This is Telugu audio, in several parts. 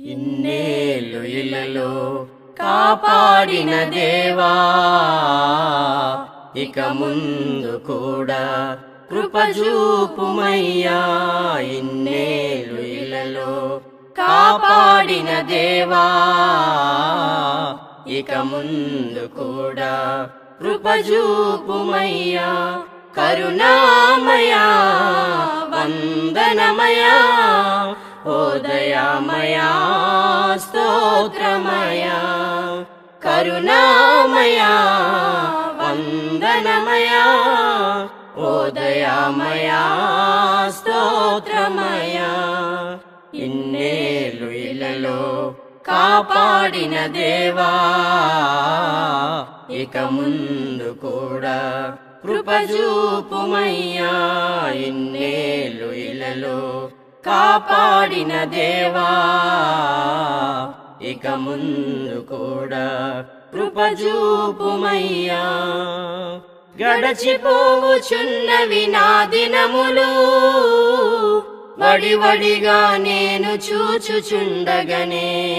ఇన్నేళ్ళు ఇళ్ళలో కాపాడిన దేవా. ఇక ముందు కూడా కృపజూపుమయ్యా ఇన్నేళ్ళు ఇళ్ళలో కాపాడిన దేవా. ఇక ముందు కూడా కృపజూపుమయ్యా కరుణామయా వందనమయా. ఓదయామయా స్తోత్రమయా కరుణామయా వందనమయా ఓదయామయా స్తోత్రమయా. ఇన్నేలు ఇలలో కాపాడిన దేవా ఇక ముందు కూడా కృపజూపుమయ్యా కాపాడిన దేవా. ఇక ముందు కూడా కృపజూపుమయ్యా. గడచిపోవుచున్నవి నా దినములు. వడివడిగా నేను చూచుచుండగనే.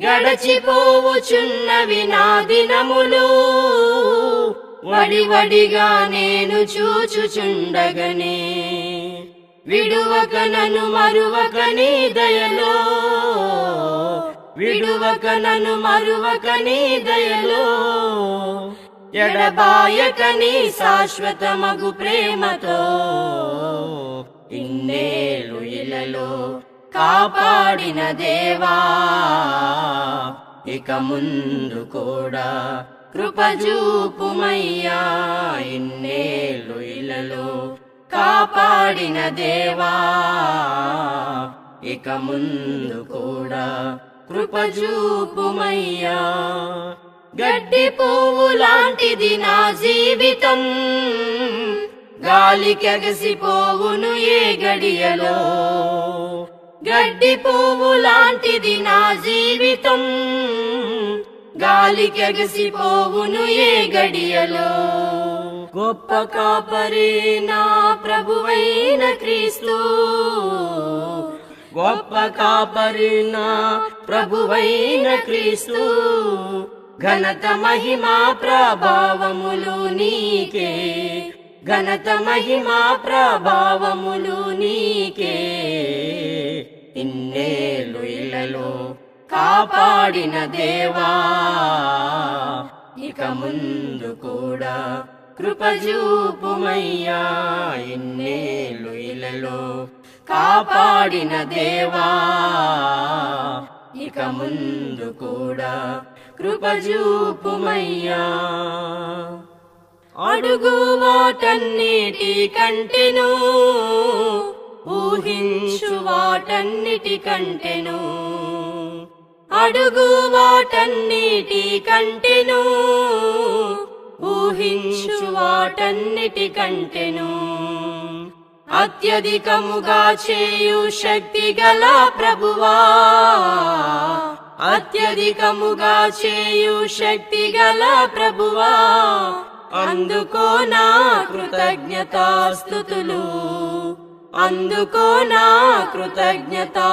గడచిపోవుచున్నవి నా దినములు. వడివడిగా నేను చూచుచుండగనే. విడువక నన్ను మరువక నీ దయలో. విడువక నన్ను మరువక నీ దయలో. ఎడబాయక నీ శాశ్వతమగు ప్రేమతో. ఇన్నేళ్ళు ఇళ్ళలో కాపాడిన దేవా ఇక ముందు కూడా కృపజూపుమయ్యా ఇన్నేళ్ళు ఇళ్ళలో కాపాడిన దేవా. ఇక ముందు కూడా కృపజూపుమయ్యా. గడ్డి పువ్వు లాంటిది నా జీవితం. గాలికెగసిపోవును ఏ గడియలో. గడ్డి పువ్వు లాంటిది నా జీవితం. గాలికెగసిపోవును ఏ గడియలో. గొప్ప కాపరి నా ప్రభువైన క్రీస్తు. గొప్ప కాపరి నా ప్రభువైన క్రీస్తు. ఘనత మహిమా ప్రభావములు నీకే. ఘనత మహిమా ప్రభావములు నీకే. ఇన్నేలు ఇళ్ళలో కాపాడిన దేవా. ఇక ముందు కూడా కృపజూపుమయ్యా ఇన్నేలు ఇలలో కాపాడిన దేవా. ఇక ముందు కూడా కృపజూపుమయ్యా. అడుగు వాటన్నిటి కంటెను ఊహించు వాటన్నిటి కంటెను. అడుగు వాటన్నిటి కంటెను ఊహించు వాటన్నిటికంటెను అత్యధికముగా చేయు శక్తి గల ప్రభువా. అత్యధికముగా చేయు శక్తి గల ప్రభువా. అందుకో నా కృతజ్ఞతాస్థుతులు. అందుకో నా కృతజ్ఞతాస్థుతులు.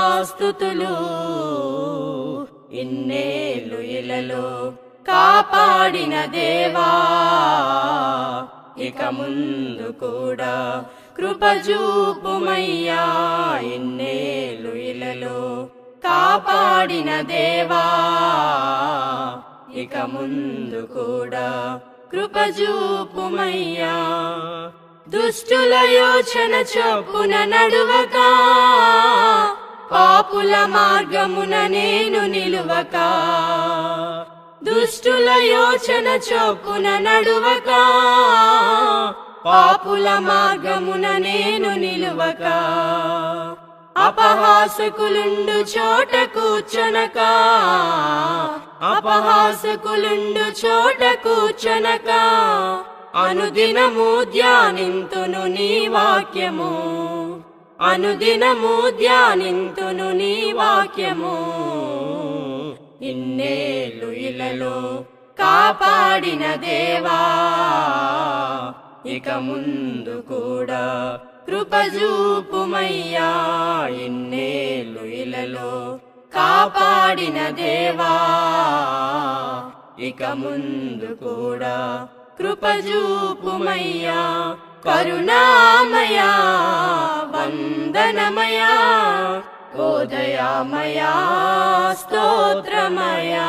ఇన్నేలు ఇలలో కాపాడిన దేవా. ఇక ముందు కూడా కృపజూపుమయ్యా. ఇన్నేళ్ళు ఇలలో కాపాడిన దేవా. ఇక ముందు కూడా కృపజూపుమయ్యా. దుష్టుల యోచన చొప్పున నడువక. పాపుల మార్గమున నేను నిలువక. దుష్టుల యోచన చొప్పున నడువక. పాపుల మార్గమున నేను నిలువక. అపహాసకులుండు చోట కూర్చొనక. అపహాసకులుండు చోట కూర్చొనక. అనుదినము ధ్యానింతును నీ వాక్యము. అనుదినము ధ్యానింతును నీ వాక్యము. ఇన్నేళ్ళు ఇలలో కాపాడిన దేవా. ఇక ముందు కూడా కృపజూపుమయ్యా. ఇన్నేళ్ళు ఇలలో కాపాడిన దేవా. ఇక ముందు కూడా కృపజూపుమయ్యా. కరుణామయా వందనమయా ఓదయామయా స్తోత్రమయా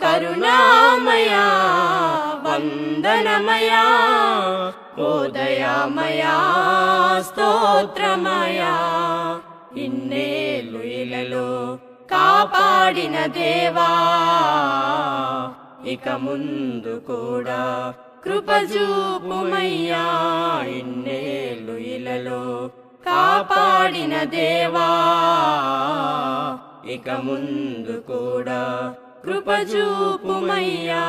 కరుణామయా వందనమయా ఓదయామయా స్తోత్రమయా. ఇన్నేళ్ళు ఇలలో కాపాడిన దేవా ఇక ముందు కూడా కృపజూపుమయ్యా ఇన్నేళ్ళు ఇలలో కాపాడిన దేవా. ఇక ముందు కూడా కృపజూపుమయ్యా